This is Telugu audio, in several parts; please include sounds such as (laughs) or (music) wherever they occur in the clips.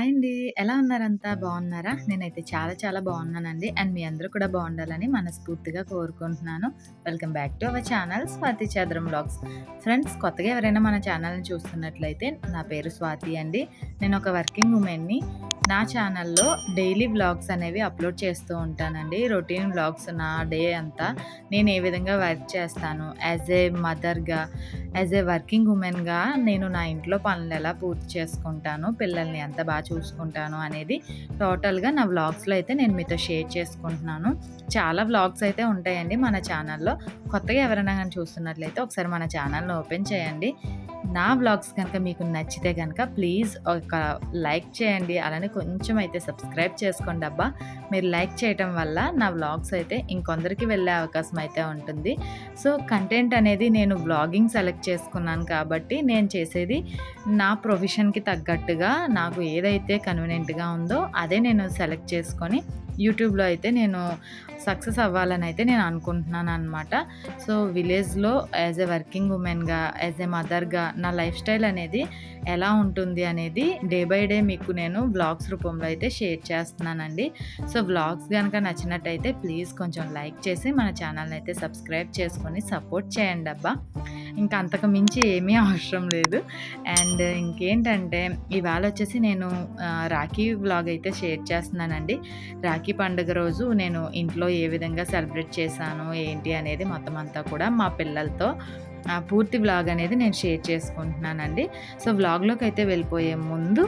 హాయ్ అండి. ఎలా ఉన్నారంతా? బాగున్నారా? నేనైతే చాలా చాలా బాగున్నానండి. అండ్ మీ అందరూ కూడా బాగుండాలని మనస్ఫూర్తిగా కోరుకుంటున్నాను. Welcome back to our channel Swathi Chadaram vlogs. Friends కొత్తగా ఎవరైనా మన ఛానల్‌ని చూస్తున్నట్లయితే నా పేరు స్వాతి అండి. నేను ఒక వర్కింగ్ ఉమెన్‌ని. నా ఛానల్‌లో డైలీ వ్లాగ్స్ అనేవి అప్‌లోడ్ చేస్తూ ఉంటానండి. రొటీన్ వ్లాగ్స్ నా డే అంతా నేను ఏ విధంగా వర్క్ చేస్తాను యాజ్ ఏ మదర్‌గా, యాజ్ ఏ వర్కింగ్ ఉమెన్‌గా నేను నా ఇంట్లో పనులు ఎలా పూర్తి చేసుకుంటాను, పిల్లల్ని ఎంత బాగా చూసుకుంటాను అనేది టోటల్‌గా నా వ్లాగ్స్‌లో అయితే నేను మీతో షేర్ చేసుకుంటున్నాను. చాలా వ్లాగ్స్ అయితే ఉంటాయండి మన ఛానల్‌లో. కొత్తగా ఎవరైనా కానీ చూస్తున్నట్లయితే ఒకసారి మన ఛానల్‌ని ఓపెన్ చేయండి. నా వ్లాగ్స్ కనుక మీకు నచ్చితే కనుక ప్లీజ్ ఒక లైక్ చేయండి. అలానే కొంచెం అయితే సబ్స్క్రైబ్ చేసుకోండి అబ్బా! మీరు లైక్ చేయటం వల్ల నా వ్లాగ్స్ అయితే ఇంకొందరికి వెళ్ళే అవకాశం అయితే ఉంటుంది. సో, కంటెంట్ అనేది నేను వ్లాగింగ్ సెలెక్ట్ చేసుకున్నాను కాబట్టి నేను చేసేది నా ప్రొఫెషన్‌కి తగ్గట్టుగా నాకు ఏదైతే కన్వీనియంట్‌గా ఉందో అదే నేను సెలెక్ట్ చేసుకొని యూట్యూబ్‌లో అయితే నేను సక్సెస్ అవ్వాలని అయితే నేను అనుకుంటున్నాను అనమాట సో, విలేజ్‌లో యాజ్ ఎ వర్కింగ్ ఉమెన్గా యాజ్ ఎ మదర్‌గా నా లైఫ్ స్టైల్ అనేది ఎలా ఉంటుంది అనేది డే బై డే మీకు నేను వ్లాగ్స్ రూపంలో అయితే షేర్ చేస్తున్నానండి. సో, వ్లాగ్స్ కనుక నచ్చినట్టయితే ప్లీజ్ కొంచెం లైక్ చేసి మన ఛానల్‌ని అయితే సబ్స్క్రైబ్ చేసుకొని సపోర్ట్ చేయండి అబ్బా ఇంకా అంతకు మించి ఏమీ (laughs) అవసరం లేదు. అండ్ ఇంకేంటంటే ఇవాళ వచ్చేసి నేను రాఖీ వ్లాగ్ అయితే షేర్ చేస్తున్నానండి. రాఖీ పండుగ రోజు నేను ఇంట్లో ఏ విధంగా సెలబ్రేట్ చేశాను, ఏంటి అనేది మొత్తం అంతా కూడా మా పిల్లలతో పూర్తి వ్లాగ్ అనేది నేను షేర్ చేసుకుంటున్నానండి. సో, వ్లాగ్‌లోకి అయితే వెళ్ళిపోయే ముందు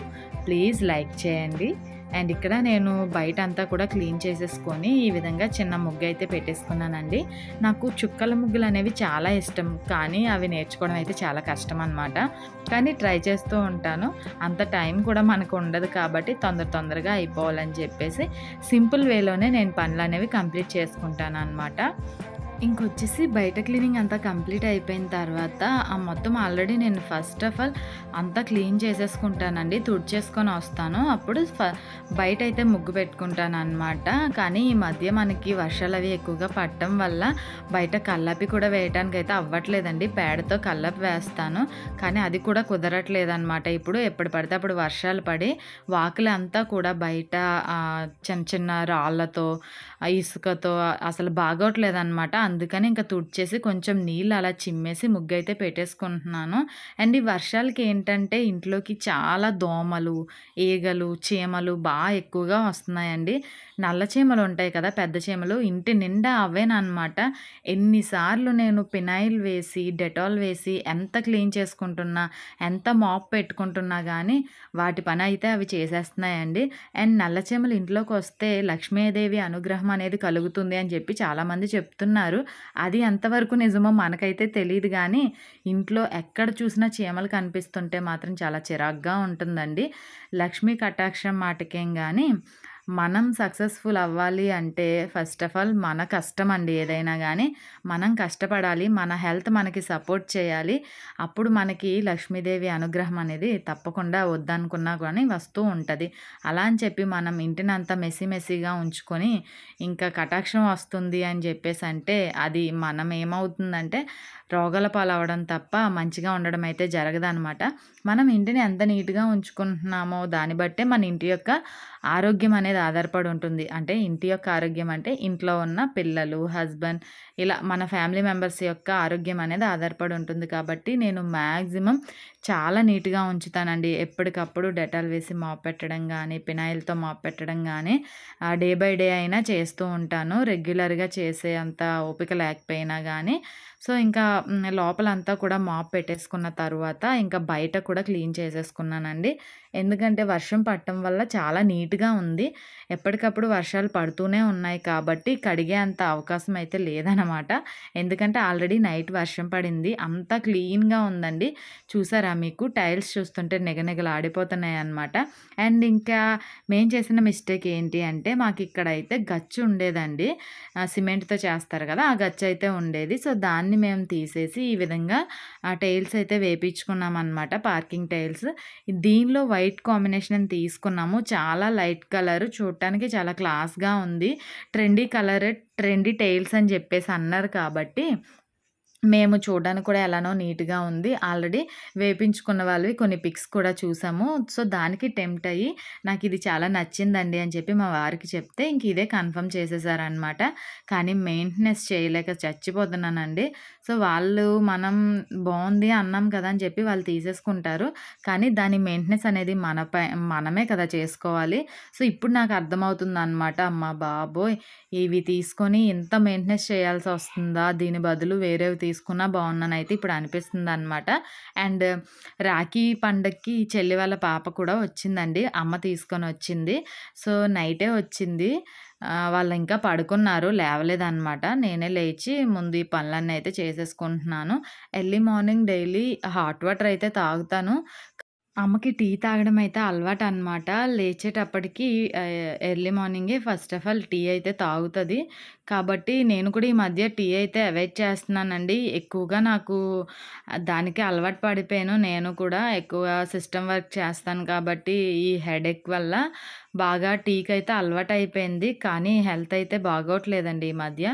ప్లీజ్ లైక్ చేయండి. అండ్ ఇక్కడ నేను బయట అంతా కూడా క్లీన్ చేసేసుకొని ఈ విధంగా చిన్న ముగ్గు అయితే పెట్టేసుకున్నానండి. నాకు చుక్కల ముగ్గులు అనేవి చాలా ఇష్టం. కానీ అవి నేర్చుకోవడం అయితే చాలా కష్టం అనమాట. కానీ ట్రై చేస్తూ ఉంటాను. అంత టైం కూడా మనకు ఉండదు కాబట్టి తొందర తొందరగా అయిపోవాలని చెప్పేసి సింపుల్ వేలోనే నేను పనులనేవి కంప్లీట్ చేసుకుంటాను అనమాట ఇంకొచ్చేసి బయట క్లీనింగ్ అంతా కంప్లీట్ అయిపోయిన తర్వాత ఆ మొత్తం ఆల్రెడీ నేను ఫస్ట్ ఆఫ్ ఆల్ అంతా క్లీన్ చేసేసుకుంటానండి. తుడిచేసుకొని వస్తాను. అప్పుడు ఫ అయితే ముగ్గు పెట్టుకుంటాను అనమాట కానీ ఈ మధ్య మనకి వర్షాలు అవి ఎక్కువగా పట్టడం వల్ల బయట కల్లాపి కూడా వేయటానికైతే అవ్వట్లేదండి. పేడతో కల్లాపి వేస్తాను. కానీ అది కూడా కుదరట్లేదనమాట. ఇప్పుడు ఎప్పుడు పడితే అప్పుడు వర్షాలు పడి వాకులంతా కూడా బయట చిన్న చిన్న రాళ్ళతో, ఆ ఇసుకతో అసలు బాగోట్లేదనమాట. అందుకని ఇంకా తుడిచేసి కొంచెం నీళ్ళు అలా చిమ్మేసి ముగ్గయితే పెట్టేసుకుంటున్నాను. అండ్ ఈ వర్షాలకి ఏంటంటే ఇంట్లోకి చాలా దోమలు, ఈగలు, చీమలు బాగా ఎక్కువగా వస్తున్నాయండి. నల్ల చీమలు ఉంటాయి కదా! పెద్ద చీమలు ఇంటి నిండా అవేనమాట ఎన్నిసార్లు నేను ఫినాయిల్ వేసి, డెటాల్ వేసి ఎంత క్లీన్ చేసుకుంటున్నా, ఎంత మాప్ పెట్టుకుంటున్నా కానీ వాటి పని అయితే అవి చేసేస్తున్నాయండి. అండ్ నల్ల చీమలు ఇంట్లోకొస్తే లక్ష్మీదేవి అనుగ్రహం అనేది కలుగుతుంది అని చెప్పి చాలామంది చెప్తున్నారు. అది ఎంతవరకు నిజమో మనకైతే తెలియదు కానీ ఇంట్లో ఎక్కడ చూసినా చీమలు కనిపిస్తుంటే మాత్రం చాలా చిరాగ్గా ఉంటుందండి. లక్ష్మీ కటాక్షం మాటకేం కానీ మనం సక్సెస్‌ఫుల్ అవ్వాలి అంటే ఫస్ట్ ఆఫ్ ఆల్ మన కష్టం అండి ఏదైనా కానీ మనం కష్టపడాలి. మన హెల్త్ మనకి సపోర్ట్ చేయాలి. అప్పుడు మనకి లక్ష్మీదేవి అనుగ్రహం అనేది తప్పకుండా వద్దనుకున్నా కానీ వస్తూ ఉంటుంది అలా అని చెప్పి మనం ఇంటినంతా మెస్సి మెస్సీగా ఉంచుకొని ఇంకా కటాక్షం వస్తుంది అని చెప్పేసి అంటే అది మనం ఏమవుతుందంటే రోగాల పాలవడం తప్ప మంచిగా ఉండడం అయితే జరగదనమాట. మనం ఇంటిని ఎంత నీట్‌గా ఉంచుకుంటున్నామో దాన్ని బట్టే మన ఇంటి యొక్క ఆరోగ్యం అనేది ఆధారపడి ఉంటుంది. అంటే ఇంటి యొక్క ఆరోగ్యం అంటే ఇంట్లో ఉన్న పిల్లలు, హస్బెండ్ ఇలా మన ఫ్యామిలీ మెంబర్స్ యొక్క ఆరోగ్యం అనేది ఆధారపడి ఉంటుంది కాబట్టి నేను మ్యాక్సిమం చాలా నీట్‌గా ఉంచుతానండి. ఎప్పటికప్పుడు డెటాల్ వేసి మాప్ పెట్టడం కానీ ఫినాయిల్‌తో మాప్ పెట్టడం కానీ డే బై డే అయినా చేస్తూ ఉంటాను. రెగ్యులర్‌గా చేసే అంత ఓపిక లేకపోయినా కానీ సో, ఇంకా హ్మ్, లోపలంతా కూడా మాప్ పెట్టేసుకున్న తర్వాత ఇంకా బయట కూడా క్లీన్ చేసేసుకున్నానండి. ఎందుకంటే వర్షం పడటం వల్ల చాలా నీట్‌గా ఉంది. ఎప్పటికప్పుడు వర్షాలు పడుతూనే ఉన్నాయి కాబట్టి కడిగే అంత అవకాశం అయితే లేదనమాట. ఎందుకంటే ఆల్రెడీ నైట్ వర్షం పడింది. అంతా క్లీన్‌గా ఉందండి. చూసారా మీకు టైల్స్ చూస్తుంటే నిగనిగలాడిపోతున్నాయన్నమాట. అండ్ ఇంకా మేము చేసిన మిస్టేక్ ఏంటి అంటే మాకిక్కడైతే గచ్చు ఉండేదండి. ఆహ్, సిమెంట్‌తో చేస్తారు కదా! ఆ గచ్చయితే ఉండేది. సో, దాన్ని మేము తీసేసి ఈ విధంగా ఆ టైల్స్ అయితే వేపించుకున్నాం అనమాట పార్కింగ్ టైల్స్. దీనిలో వైట్ కాంబినేషన్ తీసుకున్నాము. చాలా లైట్ కలర్ చూడటానికి చాలా క్లాస్‌గా ఉంది. ట్రెండీ కలర్, ట్రెండీ టైల్స్ అని చెప్పేసి అన్నారు కాబట్టి మేము చూడడానికి కూడా ఎలానో నీట్‌గా ఉంది. ఆల్రెడీ వేపించుకున్న వాళ్ళవి కొన్ని పిక్స్ కూడా చూసాము. సో, దానికి టెంప్ట్ అయ్యి నాకు ఇది చాలా నచ్చిందండి అని చెప్పి మా వారికి చెప్తే ఇంక ఇదే కన్ఫర్మ్ చేసేసారనమాట. కానీ మెయింటెనెన్స్ చేయలేక చచ్చిపోతున్నానండి. సో, వాళ్ళు మనం బాగుంది అన్నాం కదా! అని చెప్పి వాళ్ళు తీసేసుకుంటారు. కానీ దాని మెయింటెనెన్స్ అనేది మనపై మనమే కదా చేసుకోవాలి. సో, ఇప్పుడు నాకు అర్థమవుతుంది అనమాట అమ్మ బాబోయ్! ఇవి తీసుకొని ఇంత మెయింటెనెన్స్ చేయాల్సి వస్తుందా దీని బదులు వేరేవి తీసుకున్నా బాగున్నానైతే ఇప్పుడు అనిపిస్తుంది అనమాట అండ్ రాఖీ పండగకి చెల్లి వాళ్ళ పాప కూడా వచ్చిందండి. అమ్మ తీసుకొని వచ్చింది సో, నైటే వచ్చింది. వాళ్ళు ఇంకా పడుకున్నారు. లేవలేదన్నమాట నేనే లేచి ముందు ఈ పనులన్నీ అయితే చేసేసుకుంటున్నాను. Early morning daily hot water అయితే తాగుతాను. అమ్మకి టీ తాగడం అయితే అలవాటనమాట. లేచేటప్పటికి ఎర్లీ మార్నింగే ఫస్ట్ ఆఫ్ ఆల్ టీ అయితే తాగుతుంది కాబట్టి నేను కూడా ఈ మధ్య టీ అయితే అవాయిడ్ చేస్తున్నానండి. ఎక్కువగా నాకు దానికి అలవాటు పడిపోయాను నేను కూడా. ఎక్కువ సిస్టమ్ వర్క్ చేస్తాను కాబట్టి ఈ హెడేక్ వల్ల బాగా టీకైతే అలవాటయిపోయింది. కానీ హెల్త్ అయితే బాగోట్లేదండి ఈ మధ్య.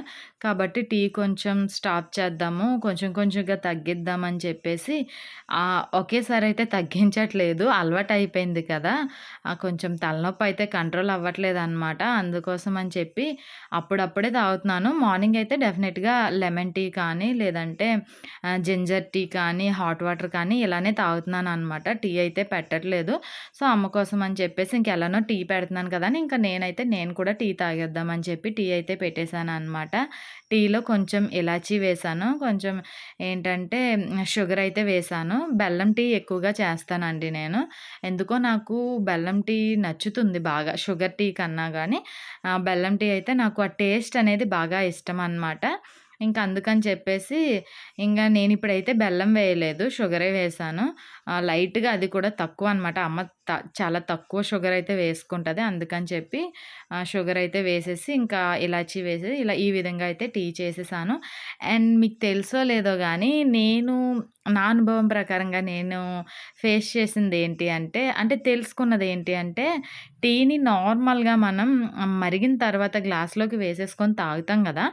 కాబట్టి టీ కొంచెం స్టాప్ చేద్దాము. కొంచెం కొంచెంగా తగ్గిద్దామని చెప్పేసి ఒకేసారి అయితే తగ్గించట్లేదు. అలవాటు అయిపోయింది కదా! కొంచెం తలనొప్పి అయితే కంట్రోల్ అవ్వట్లేదనమాట. అందుకోసం అని చెప్పి అప్పుడప్పుడే తాగుతున్నాను. మార్నింగ్ అయితే డెఫినెట్‌గా లెమన్ టీ కానీ, లేదంటే జింజర్ టీ కానీ, హాట్ వాటర్ కానీ ఇలానే తాగుతున్నాను అనమాట టీ అయితే పెట్టట్లేదు. సో, అమ్మ కోసం అని చెప్పేసి ఇంకెలానో టీ పెడుతున్నాను కదా! అని ఇంకా నేనైతే నేను కూడా టీ తాగేద్దామని చెప్పి టీ అయితే పెట్టేసాననమాట. టీలో కొంచెం ఇలాచీ వేశాను. కొంచెం ఏంటంటే షుగర్ అయితే వేశాను. బెల్లం టీ ఎక్కువగా చేస్తానండి నేను. ఎందుకో నాకు బెల్లం టీ నచ్చుతుంది బాగా. షుగర్ టీ కన్నా కానీ బెల్లం టీ అయితే నాకు ఆ టేస్ట్ అనేది బాగా ఇష్టం అనమాట ఇంకా అందుకని చెప్పేసి ఇంకా నేను ఇప్పుడైతే బెల్లం వేయలేదు. షుగరే వేశాను. లైట్‌గా అది కూడా తక్కువ అనమాట అమ్మ చాలా తక్కువ షుగర్ అయితే వేసుకుంటుంది అందుకని చెప్పి షుగర్ అయితే వేసేసి ఇంకా ఇలాచీ వేసేసి ఇలా ఈ విధంగా అయితే టీ చేసేసాను. అండ్ మీకు తెలుసో లేదో కానీ నేను నా అనుభవం ప్రకారంగా నేను ఫేస్ చేసింది ఏంటి అంటే, అంటే తెలుసుకున్నది ఏంటి అంటే టీని నార్మల్‌గా మనం మరిగిన తర్వాత గ్లాస్‌లోకి వేసేసుకొని తాగుతాం కదా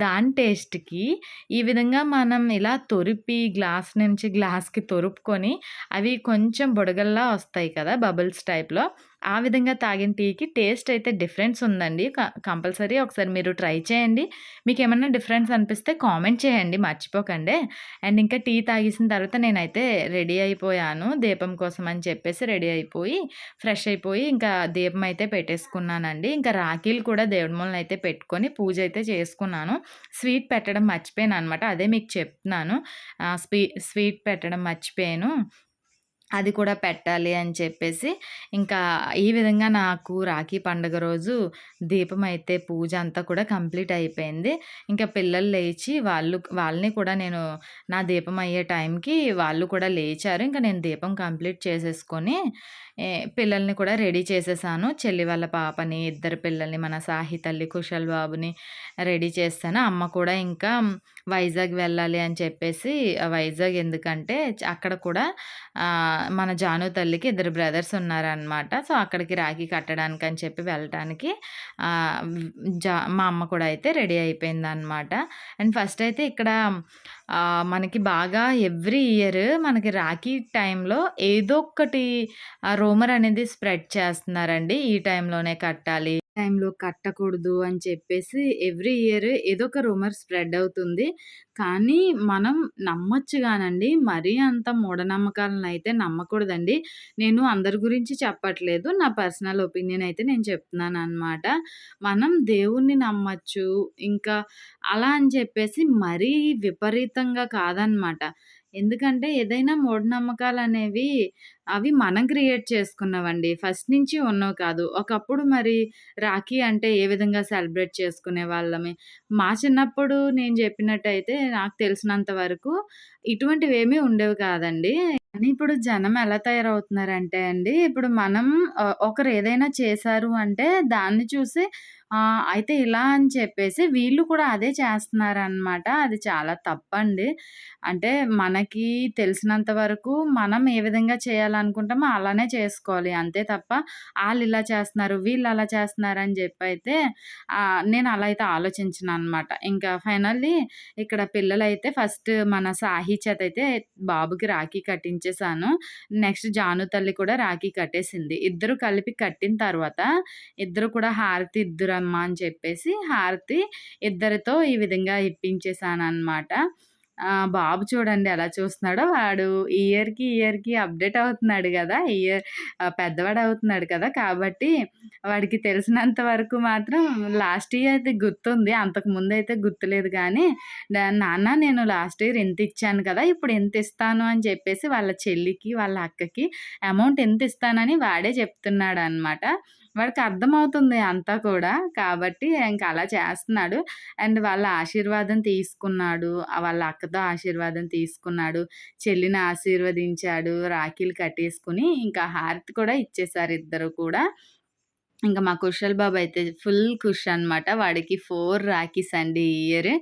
దాని టేస్ట్‌కి ఈ విధంగా మనం ఇలా తొరిపి గ్లాస్ నుంచి గ్లాస్‌కి తొరుపుకొని అవి కొంచెం బుడగల్లా వస్తాయి కదా! బబుల్స్ టైప్‌లో. ఆ విధంగా తాగిన టీకి టేస్ట్ అయితే డిఫరెన్స్ ఉందండి. క కంపల్సరీ ఒకసారి మీరు ట్రై చేయండి. మీకు ఏమైనా డిఫరెన్స్ అనిపిస్తే కామెంట్ చేయండి మర్చిపోకండి. అండ్ ఇంకా టీ తాగేసిన తర్వాత నేనైతే రెడీ అయిపోయాను. దీపం కోసం అని చెప్పేసి రెడీ అయిపోయి, ఫ్రెష్ అయిపోయి ఇంకా దీపం అయితే పెట్టేసుకున్నానండి. ఇంకా రాఖీలు కూడా దేవుడి మూలన పెట్టుకొని పూజ అయితే చేసుకున్నాను. స్వీట్ పెట్టడం మర్చిపోయాను అనమాట అదే మీకు చెప్తున్నాను. స్వీ స్వీట్ పెట్టడం మర్చిపోయాను. అది కూడా పెట్టాలి అని చెప్పేసి, ఇంకా ఈ విధంగా నాకు రాఖీ పండుగ రోజు దీపం అయితే పూజ అంతా కూడా కంప్లీట్ అయిపోయింది. ఇంకా పిల్లలు లేచి వాళ్ళు వాళ్ళని కూడా నేను నా దీపం అయ్యే టైంకి వాళ్ళు కూడా లేచారు. ఇంకా నేను దీపం కంప్లీట్ చేసేసుకొని పిల్లల్ని కూడా రెడీ చేసేసాను. చెల్లి వాళ్ళ పాపని, ఇద్దరు పిల్లల్ని, మన సాహి తల్లి, కుశల్ బాబుని రెడీ చేస్తాను అమ్మ కూడా ఇంకా వైజాగ్ వెళ్ళాలి అని చెప్పేసి వైజాగ్ ఎందుకంటే అక్కడ కూడా మన జాను తల్లికి ఇద్దరు బ్రదర్స్ ఉన్నారనమాట. సో, అక్కడికి రాఖీ కట్టడానికి అని చెప్పి వెళ్ళటానికి జా మా అమ్మ కూడా అయితే రెడీ అయిపోయిందనమాట. అండ్ ఫస్ట్ అయితే ఇక్కడ మనకి బాగా ఎవ్రీ ఇయర్ మనకి రాఖీ టైంలో ఏదో ఒకటి రోజు రూమర్ అనేది స్ప్రెడ్ చేస్తున్నారండి. ఈ టైంలోనే కట్టాలి. టైంలో కట్టకూడదు అని చెప్పేసి ఎవ్రీ ఇయర్ ఏదో ఒక రూమర్ స్ప్రెడ్ అవుతుంది. కానీ మనం నమ్మొచ్చు కానండి మరీ అంత మూఢనమ్మకాలను అయితే నమ్మకూడదండి. నేను అందరి గురించి చెప్పట్లేదు. నా పర్సనల్ ఒపీనియన్ అయితే నేను చెప్తున్నాను అనమాట మనం దేవుణ్ణి నమ్మచ్చు ఇంకా అలా అని చెప్పేసి మరీ విపరీతంగా కాదనమాట. ఎందుకంటే ఏదైనా మూఢనమ్మకాలు అనేవి అవి మనం క్రియేట్ చేసుకున్నవండి. ఫస్ట్ నుంచి ఉన్నవి కాదు. ఒకప్పుడు మరి రాఖీ అంటే ఏ విధంగా సెలబ్రేట్ చేసుకునే వాళ్ళమే మా చిన్నప్పుడు నేను చెప్పినట్టయితే నాకు తెలిసినంత వరకు ఇటువంటివి ఏమీ ఉండేవి కాదండి. కానీ ఇప్పుడు జనం ఎలా తయారవుతున్నారంటే అండి, ఇప్పుడు మనం ఒకరు ఏదైనా చేశారు అంటే దాన్ని చూసి అయితే ఇలా అని చెప్పేసి వీళ్ళు కూడా అదే చేస్తున్నారనమాట. అది చాలా తప్పండి. అంటే మనకి తెలిసినంత వరకు మనం ఏ విధంగా చేయాలనుకుంటామో అలానే చేసుకోవాలి. అంతే తప్ప వాళ్ళు ఇలా చేస్తున్నారు, వీళ్ళు అలా చేస్తున్నారు అని చెప్పి అయితే నేను అలా అయితే ఆలోచించననమాట. ఇంకా ఫైనల్లీ ఇక్కడ పిల్లలైతే ఫస్ట్ మన సాహి చేత అయితే బాబుకి రాఖీ కట్టించేసాను. నెక్స్ట్ జాను తల్లి కూడా రాఖీ కట్టేసింది. ఇద్దరు కలిపి కట్టిన తర్వాత ఇద్దరు కూడా హారతి ఇద్దరు ఇద్దురమ్మా అని చెప్పేసి హారతి ఇద్దరితో ఈ విధంగా ఇప్పించేసాను అనమాట బాబు చూడండి ఎలా చూస్తున్నాడో వాడు ఇయర్‌కి, ఇయర్‌కి అప్‌డేట్ అవుతున్నాడు కదా ఇయర్ పెద్దవాడు అవుతున్నాడు కదా! కాబట్టి వాడికి తెలిసినంత వరకు మాత్రం లాస్ట్ ఇయర్ అయితే గుర్తుంది. అంతకు అయితే గుర్తులేదు కానీ నాన్న నేను లాస్ట్ ఇయర్ ఇంతిచ్చాను కదా! ఇప్పుడు ఎంత ఇస్తాను అని చెప్పేసి వాళ్ళ చెల్లికి, వాళ్ళ అక్కకి అమౌంట్ ఎంత ఇస్తానని వాడే చెప్తున్నాడు అనమాట వాడికి అర్థమవుతుంది అంతా కూడా. కాబట్టి ఇంకా అలా చేస్తున్నాడు. అండ్ వాళ్ళ ఆశీర్వాదం తీసుకున్నాడు. వాళ్ళ అక్కతో ఆశీర్వాదం తీసుకున్నాడు. చెల్లిని ఆశీర్వదించాడు. రాఖీలు కట్టేసుకుని ఇంకా హారతి కూడా ఇచ్చేసారు ఇద్దరు కూడా. ఇంకా మా కుషల్ బాబు అయితే ఫుల్ కుష్ అనమాట. వాడికి ఫోర్ రాఖీస్ అండి ఈ ఇయర్.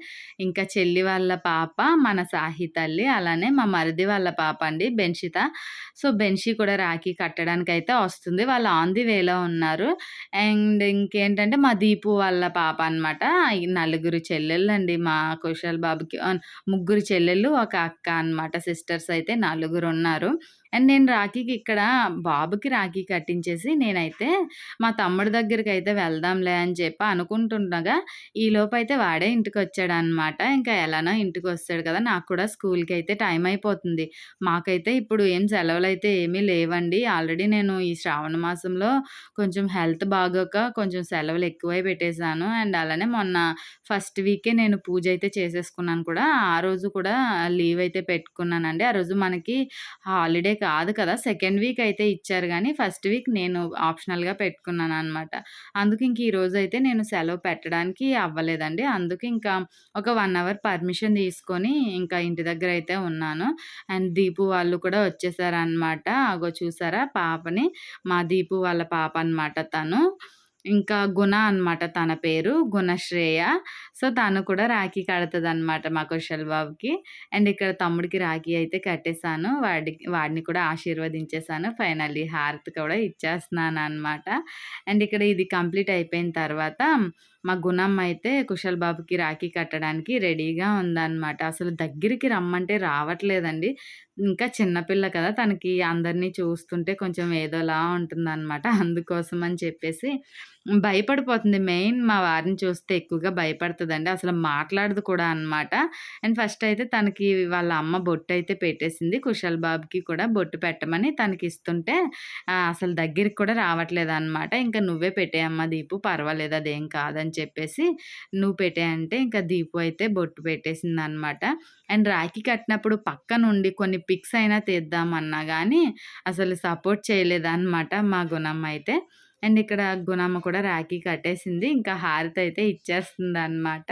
ఇంకా చెల్లి వాళ్ళ పాప, మన సాహి తల్లి, అలానే మా మరిది వాళ్ళ పాప అండి బెన్షిత. సో, బెన్షి కూడా రాఖీ కట్టడానికి అయితే వస్తుంది. వాళ్ళు ఆన్ ది వేలో ఉన్నారు. అండ్ ఇంకేంటంటే మా దీపు వాళ్ళ పాప అనమాట. నలుగురు చెల్లెళ్ళు అండి మా కుషల్ బాబుకి. ముగ్గురు చెల్లెళ్ళు, ఒక అక్క అనమాట. సిస్టర్స్ అయితే నలుగురు ఉన్నారు అండ్ నేను రాఖీకి ఇక్కడ బాబుకి రాఖీ కట్టించేసి నేనైతే మా తమ్ముడి అయితే వెళ్దాంలే అని చెప్పి అనుకుంటుండగా ఈలోపైతే వాడే ఇంటికి వచ్చాడన్నమాట ఇంకా ఎలానో ఇంటికి వస్తాడు కదా! నాకు కూడా స్కూల్కి అయితే టైం అయిపోతుంది. మాకైతే ఇప్పుడు ఏం సెలవులు అయితే ఏమీ లేవండి. ఆల్రెడీ నేను ఈ శ్రావణ మాసంలో కొంచెం హెల్త్ బాగోక కొంచెం సెలవులు ఎక్కువై పెట్టేశాను అండ్ అలానే మొన్న ఫస్ట్ వీకే నేను పూజ అయితే చేసేసుకున్నాను కూడా. ఆ రోజు కూడా లీవ్ అయితే పెట్టుకున్నానండి. ఆ రోజు మనకి హాలిడే కాదు కదా! సెకండ్ వీక్ అయితే ఇచ్చారు కానీ ఫస్ట్ వీక్ నేను ఆప్షనల్‌గా పెట్టుకున్నాను అనమాట అందుకు ఇంక ఈరోజు అయితే నేను సెలవు పెట్టడానికి అవ్వలేదండి. అందుకు ఇంకా ఒక వన్ అవర్ పర్మిషన్ తీసుకొని ఇంకా ఇంటి దగ్గర అయితే ఉన్నాను. అండ్ దీపు వాళ్ళు కూడా వచ్చేసారనమాట. అగో చూసారా పాపని, మా దీపు వాళ్ళ పాప అనమాట తను. ఇంకా గుణ అనమాట తన పేరు. గుణశ్రేయ. సో, తను కూడా రాఖీ కడతదనమాట మా కుశల్ బాబుకి. అండ్ ఇక్కడ తమ్ముడికి రాఖీ అయితే కట్టేసాను. వాడికి వాడిని కూడా ఆశీర్వదించేసాను. ఫైనల్లీ హారతి కూడా ఇచ్చేస్తున్నాను అనమాట అండ్ ఇక్కడ ఇది కంప్లీట్ అయిపోయిన తర్వాత మా గుణమ్మ అయితే కుశల్ బాబుకి రాఖీ కట్టడానికి రెడీగా ఉందన్నమాట అసలు దగ్గరికి రమ్మంటే రావట్లేదండి. ఇంకా చిన్నపిల్ల కదా! తనకి అందరినీ చూస్తుంటే కొంచెం ఏదోలా ఉంటుందనమాట. అందుకోసం అని చెప్పేసి భయపడిపోతుంది. మెయిన్ మా వారిని చూస్తే ఎక్కువగా భయపడుతుందండి అసలు మాట్లాడదు కూడా అనమాట. అండ్ ఫస్ట్ అయితే తనకి వాళ్ళ అమ్మ బొట్టు అయితే పెట్టేసింది. కుషాల్ బాబుకి కూడా బొట్టు పెట్టమని తనకి ఇస్తుంటే అసలు దగ్గరికి కూడా రావట్లేదు అనమాట ఇంకా నువ్వే పెట్టేయమ్మా దీపు పర్వాలేదు అదేం కాదని" చెప్పేసి నువ్వు పెట్టేయంటే ఇంకా దీపు అయితే బొట్టు పెట్టేసింది అనమాట అండ్ రాఖీ కట్టినప్పుడు పక్కనుండి కొన్ని పిక్స్ అయినా తీద్దామన్నా కానీ అసలు సపోర్ట్ చేయలేదన్నమాట మా గుణమ్మ అయితే. అండ్ ఇక్కడ గుణమ్మ కూడా రాఖీ కట్టేసింది. ఇంకా హారతి అయితే ఇచ్చేస్తుంది అనమాట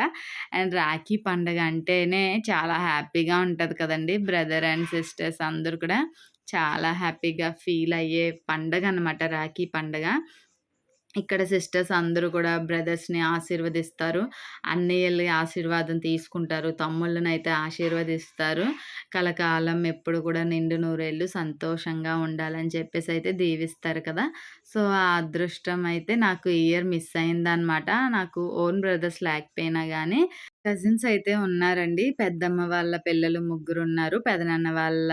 అండ్ రాఖీ పండగ అంటేనే చాలా హ్యాపీగా ఉంటుంది కదండి బ్రదర్ అండ్ సిస్టర్స్ అందరూ కూడా చాలా హ్యాపీగా ఫీల్ అయ్యే పండగ అనమాట రాఖీ పండగ. ఇక్కడ సిస్టర్స్ అందరూ కూడా బ్రదర్స్‌ని ఆశీర్వదిస్తారు. అన్నయ్యలు ఆశీర్వాదం తీసుకుంటారు. తమ్ముళ్ళనైతే ఆశీర్వదిస్తారు. కలకాలం ఎప్పుడు కూడా నిండు నూరేళ్ళు సంతోషంగా ఉండాలని చెప్పేసి అయితే దీవిస్తారు కదా! సో, ఆ అదృష్టం అయితే నాకు ఈ ఇయర్ మిస్ అయిందనమాట. నాకు ఓన్ బ్రదర్స్ లేకపోయినా కానీ కజిన్స్ అయితే ఉన్నారండి. పెద్దమ్మ వాళ్ళ పిల్లలు ముగ్గురు ఉన్నారు పెదనాన్న వాళ్ళ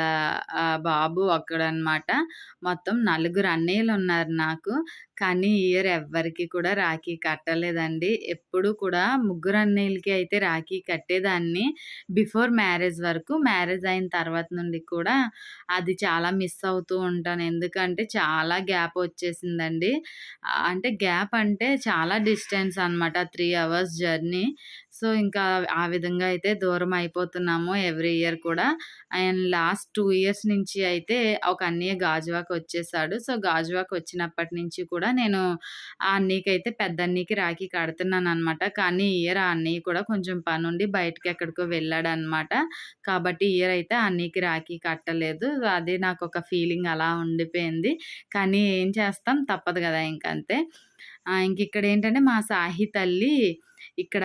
బాబు ఒక్కడనమాట. మొత్తం నలుగురు అన్నయ్యలు ఉన్నారు నాకు. కానీ ఇయర్ ఎవ్వరికీ కూడా రాఖీ కట్టలేదండి. ఎప్పుడూ కూడా ముగ్గురు అన్నయ్యలకి అయితే రాఖీ కట్టేదాన్ని. బిఫోర్ మ్యారేజ్ వరకు. మ్యారేజ్ అయిన తర్వాత నుండి కూడా అది చాలా మిస్ అవుతూ ఉంటాను. ఎందుకంటే చాలా గ్యాప్ వచ్చేసింది చేసిందండి అంటే గ్యాప్ అంటే చాలా డిస్టెన్స్ అనమాట. Three hours journey. సో, ఇంకా ఆ విధంగా అయితే దూరం అయిపోతున్నాము ఎవ్రీ ఇయర్ కూడా. అండ్ లాస్ట్ టూ ఇయర్స్ నుంచి అయితే ఒక అన్నయ్య గాజువాకి వచ్చేసాడు. సో, గాజువాకి వచ్చినప్పటి నుంచి కూడా నేను ఆ అన్నయ్యకైతే పెద్ద అన్నయ్యకి రాఖీ కడుతున్నాను అనమాట కానీ ఇయర్ ఆ అన్నయ్య కూడా కొంచెం పని ఉండి బయటకి ఎక్కడికో వెళ్ళాడనమాట. కాబట్టి ఇయర్ అయితే ఆ అన్నయ్యకి రాఖీ కట్టలేదు. అదే ఒక ఫీలింగ్ అలా ఉండిపోయింది. కానీ ఏం చేస్తాం తప్పదు కదా ఇంకంతే. ఇక్కడ ఏంటంటే మా సాహి తల్లి ఇక్కడ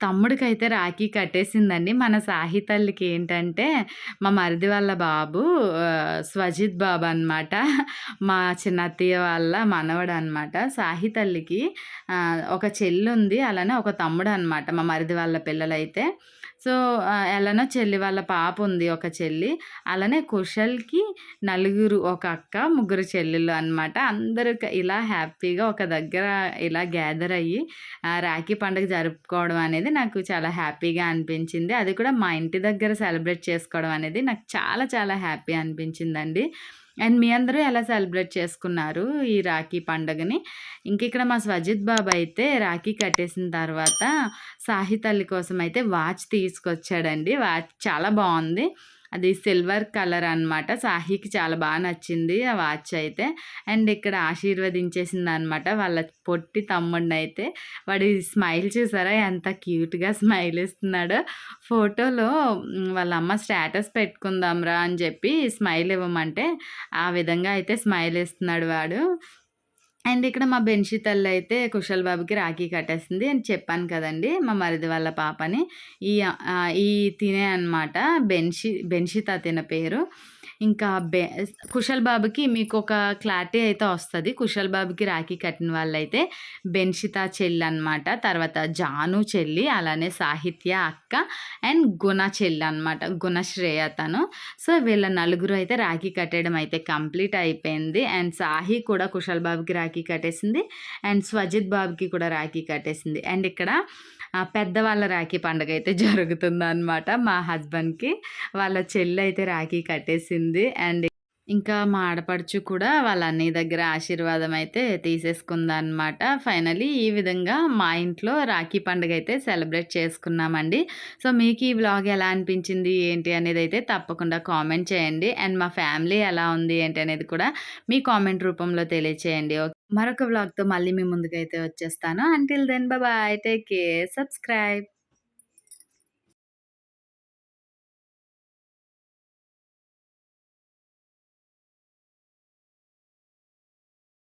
తమ్ముడికైతే రాఖీ కట్టేసిందండి. మన సాహి తల్లికేంటంటే మా మరిది వాళ్ళ బాబు స్వజిత్ బాబు అనమాట. మా చిన్నత్తయ్య వాళ్ళ మనవడనమాట. సాహి తల్లికి ఒక ఒక చెల్లుంది. అలానే ఒక తమ్ముడు అనమాట మా మరిది వాళ్ళ పిల్లలైతే. సో, ఎలానో చెల్లి వాళ్ళ పాప ఉంది ఒక చెల్లి. అలానే కుషల్‌కి నలుగురు ఒక అక్క, ముగ్గురు చెల్లెలు అనమాట. అందరూ ఇలా హ్యాపీగా ఒక దగ్గర ఇలా గ్యాదర్ అయ్యి రాఖీ పండుగ జరుపుకోవడం అనేది నాకు చాలా హ్యాపీగా అనిపించింది. అది కూడా మా ఇంటి దగ్గర సెలబ్రేట్ చేసుకోవడం అనేది నాకు చాలా చాలా హ్యాపీ అనిపించిందండి. అండ్ మీ అందరూ ఎలా సెలబ్రేట్ చేసుకున్నారు ఈ రాఖీ పండగని ఇంక ఇక్కడ మా స్వజిత్ బాబు అయితే రాఖీ కట్టేసిన తర్వాత సాహి తల్లి కోసం అయితే వాచ్ తీసుకొచ్చాడండి. వాచ్ చాలా బాగుంది అది సిల్వర్ కలర్ అనమాట. సాహికి చాలా బాగా నచ్చింది ఆ వాచ్ అయితే. అండ్ ఇక్కడ ఆశీర్వదించేసింది అనమాట వాళ్ళ పొట్టి తమ్ముడిని అయితే వాడి స్మైల్ చూసారా ఎంత క్యూట్‌గా స్మైల్ ఇస్తున్నాడో. ఫోటోలో వాళ్ళ అమ్మ స్టేటస్ పెట్టుకుందాంరా అని చెప్పి స్మైల్ ఇవ్వమంటే ఆ విధంగా అయితే స్మైల్ ఇస్తున్నాడు వాడు. అండ్ ఇక్కడ మా బెన్షి తల్లయితే కుషల్ బాబుకి రాఖీ కట్టేసింది అని చెప్పాను కదండీ! మా మరిది వాళ్ళ పాపని. ఈ ఈ తినే అనమాట బెన్షి బెన్షిత తిన పేరు. ఇంకా బె కుషల్ బాబుకి మీకు ఒక క్లారిటీ అయితే వస్తుంది కుషల్ బాబుకి రాఖీ కట్టిన వాళ్ళైతే బెన్షిత చెల్లనమాట. తర్వాత జాను చెల్లి, అలానే సాహిత్య అక్క అండ్ గుణ చెల్లనమాట. గుణశ్రేయ తను. సో, వీళ్ళ నలుగురు అయితే రాఖీ కట్టేయడం అయితే కంప్లీట్ అయిపోయింది. అండ్ సాహి కూడా కుషల్ బాబుకి రాఖీ కట్టేసింది. అండ్ స్వజిత్ బాబుకి కూడా రాఖీ కట్టేసింది. అండ్ ఇక్కడ పెద్దవాళ్ళ రాఖీ పండుగ అయితే (laughs) జరుగుతుందనమాట మా హస్బెండ్‌కి. వాళ్ళ చెల్లి అయితే రాఖీ కట్టేసింది. ఉంది అండ్ ఇంకా మా ఆడపడుచు కూడా వాళ్ళ అన్నయ్య దగ్గర ఆశీర్వాదం అయితే తీసేసుకుందనమాట. ఫైనలీ ఈ విధంగా మా ఇంట్లో రాఖీ పండుగ అయితే సెలబ్రేట్ చేసుకున్నామండి. సో, మీకు ఈ వ్లాగ్ ఎలా అనిపించింది? ఏంటి? అనేది అయితే తప్పకుండా కామెంట్ చేయండి. అండ్ మా ఫ్యామిలీ ఎలా ఉంది? ఏంటి? అనేది కూడా మీ కామెంట్ రూపంలో తెలియచేయండి. మరొక వ్లాగ్‌తో మళ్ళీ మీ ముందుకైతే వచ్చేస్తాను. Until then bye bye. Take care. Subscribe.